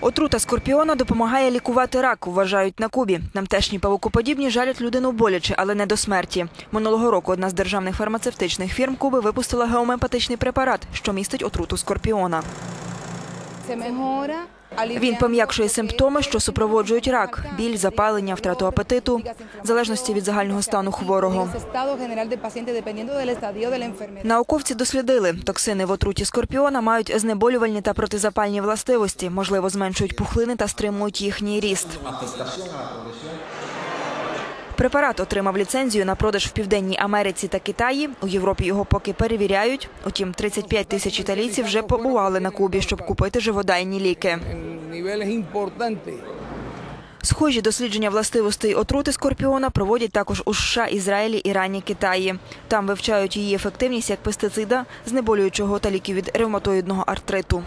Отрута скорпіона допомагає лікувати рак, вважають на Кубі. Намтешні павукоподібні жалять людину боляче, але не до смерті. Минулого року одна з державних фармацевтичних фірм Куби випустила геомепатичний препарат, що містить отруту скорпіона. Він пом'якшує симптоми, що супроводжують рак: біль, запалення, втрату апетиту, в залежності від загального стану хворого. Науковці дослідили, токсини в отруті скорпіона мають знеболювальні та протизапальні властивості, можливо, зменшують пухлини та стримують їхній ріст. Препарат отримав ліцензію на продаж в Південній Америці та Китаї. У Європі його поки перевіряють. Утім, 35 тисяч італійців вже побували на Кубі, щоб купити живодайні ліки. Схожі дослідження властивостей отрути скорпіона проводять також у США, Ізраїлі, Ірані, Китаї. Там вивчають її ефективність як пестицида, знеболюючого та ліків від ревматоїдного артриту.